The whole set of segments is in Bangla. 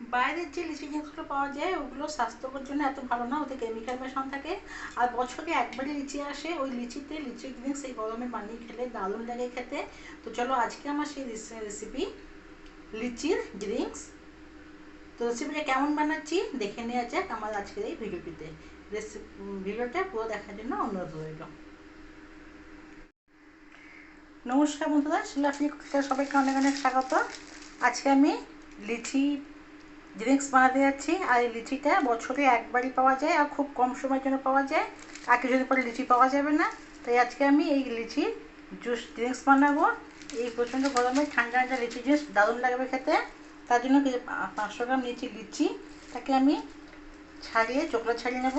বাইরের যে লিচি জিনিসগুলো পাওয়া যায়, ওগুলো স্বাস্থ্যকর জন্য এত ভালো না, ওতে কেমিক্যাল মেশানো থাকে। আর বছরে একবারই লিচি আসে, ওই লিচিতে লিচি ড্রিঙ্কস এই গরমে বানিয়ে খেলে, দারুণ লাগে খেতে। তো চলো, আজকে আমার সেই রেসিপি লিচির ড্রিঙ্কস তো রেসিপিটা কেমন বানাচ্ছি, দেখে নেওয়া যাক আমার আজকের এই ভিডিওটিতে। রেসিপি ভিডিওটা পুরো দেখার জন্য অনুরোধ রইল। নমস্কার বন্ধুরা শিলাফি সবাইকে অনেক অনেক স্বাগত। আজকে আমি লিচি ড্রিঙ্কস বানাতে যাচ্ছি, আর এই লিচিটা বছরে একবারই পাওয়া যায়, আর খুব কম সময়ের জন্য পাওয়া যায়। আর কিছুদিন পরে লিচি পাওয়া যাবে না, তাই আজকে আমি এই লিচি জুস ড্রিঙ্কস বানাবো। এই প্রচণ্ড গরমে ঠান্ডা ঠান্ডা লিচি জুস দারুণ লাগবে খেতে। তার জন্য পাঁচশো গ্রাম নিয়েছি লিচি তাকে আমি ছাড়িয়ে চোখলা ছাড়িয়ে নেব।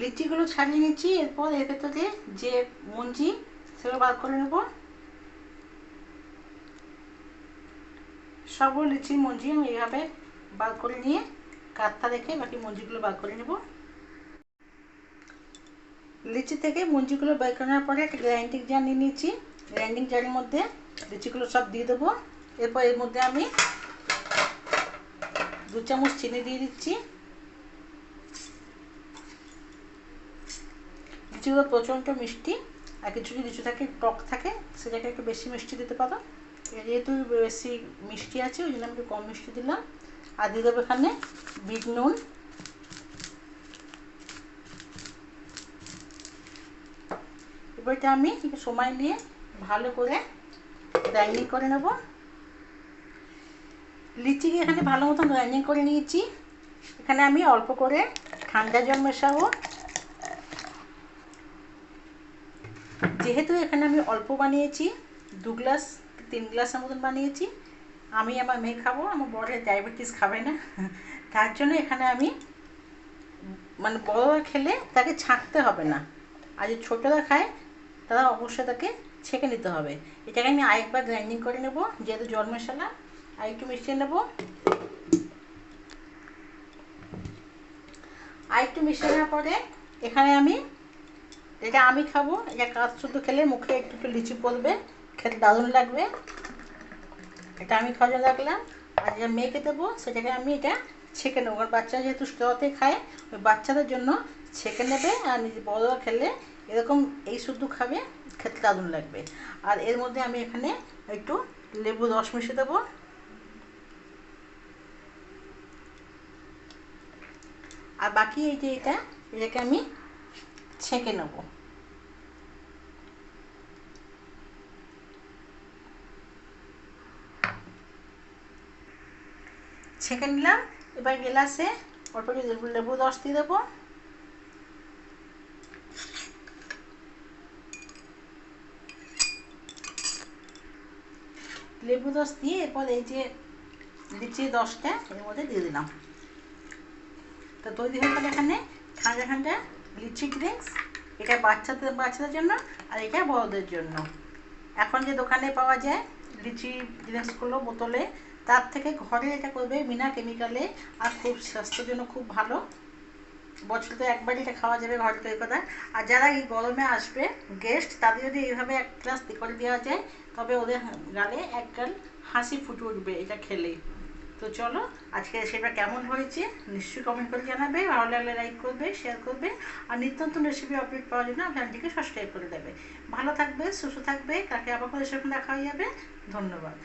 লিচিগুলো ছাড়িয়ে নিচ্ছি, এরপর এর ভেতরে যে মঞ্জি সেগুলো বার করে নেব। সবগুলো লিচির মঞ্জি আমি এইভাবে বার করে নিয়ে কাঠটা রেখে বাকি মঞ্জিগুলো বার করে নেব। লিচি থেকে মঞ্জিগুলো বার করার পরে একটা গ্রাইন্ডিং জার নিয়ে নিয়েছি। গ্রাইন্ডিং জারের মধ্যে লিচিগুলো সব দিয়ে দেবো। এরপর এর মধ্যে আমি দু চামচ চিনি দিয়ে দিচ্ছি। লিচিগুলো প্রচণ্ড মিষ্টি। আর কিছু যদি লিচু থাকে, টক থাকে, সেটাকে একটু বেশি মিষ্টি দিতে পারো। যেহেতু বেশি মিষ্টি আছে, ওই জন্য আমি একটু কম মিষ্টি দিলাম। আর দিয়ে দেবো এখানে বিট নুন। এবারটা আমি সময় নিয়ে ভালো করে গ্রাইন্ডিং করে নেব। লিচিকে এখানে ভালো মতন গ্রাইন্ডিং করে নিয়েছি। এখানে আমি অল্প করে ঠান্ডা জল মেশাবো। যেহেতু এখানে আমি অল্প বানিয়েছি, দু গ্লাস, তিন গ্লাসের মতন বানিয়েছি, আমি আমার মেয়ে খাব, আমার বড়ের ডায়াবেটিস খাবে না। তার জন্য এখানে আমি মানে বড়রা খেলে তাকে ছাঁকতে হবে না। আর যে ছোটরা খায়, তারা অবশ্যই তাকে ছেঁকে নিতে হবে। এটাকে আমি আরেকবার গ্রাইন্ডিং করে নেব, যেহেতু জল মশলা, আর একটু মিশিয়ে নেব। আর একটু মিশিয়ে নেওয়ার পরে এখানে আমি এটা আমি খাব। এটা কাজ শুধু খেলে মুখে একটু একটু লিচি পড়বে, খেতে দারুণ লাগবে। এটা আমি খাওয়া রাখলাম আর যেটা মেয়েকে দেবো, সেটাকে আমি এটা ছেঁকে নেব। আর বাচ্চা যেহেতু সুতরাতে খায়, ওই বাচ্চাদের জন্য ছেঁকে নেবে আর নিজে বড়রা খেলে এরকম এই শুদ্ধ খাবে, খেতে দারুণ লাগবে। আর এর মধ্যে আমি এখানে একটু লেবু রস মিশিয়ে দেবো। আর বাকি এই যে এটা, এটাকে আমি ছেঁকে নেব। ছেঁকে নিলাম, এবার গ্লাসে অল্প লেবু লেবু রস দিয়ে দেবো। লেবু রস দিয়ে এরপর এই যে লিচি রসটা এর মধ্যে দিয়ে দিলাম। তো তৈরি হয়ে গেল এখানে ঠান্ডা ঠান্ডা লিচি ড্রিঙ্কস এটা বাচ্চাদের বাচ্চাদের জন্য আর এটা বড়দের জন্য। এখন যে দোকানে পাওয়া যায় লিচি ড্রিঙ্কসগুলো বোতলে, তার থেকে ঘরে এটা করবে বিনা কেমিক্যালে আর খুব স্বাস্থ্যের জন্য খুব ভালো। বছর তো একবারই এটা খাওয়া যাবে ঘরে তৈরি করা আর যারা এই গরমে আসবে গেস্ট তাদের যদি এইভাবে এক গ্লাস করে দেওয়া যায়, তবে ওদের গালে এক গাল হাসি ফুটে উঠবে এটা খেলেই তো চলো, আজকে সেটা কেমন হয়েছে নিশ্চয়ই কমেন্ট করে জানাবে, ভালো লাগলে লাইক করবে শেয়ার করবে, আর নিত্য নতুন রেসিপি আপডেট পাওয়ার জন্য চ্যানেলটিকে সাবস্ক্রাইব করে দেবে। ভালো থাকবে, সুস্থ থাকবে কাকে আবার করে সেরকম দেখা হয়ে যাবে। ধন্যবাদ।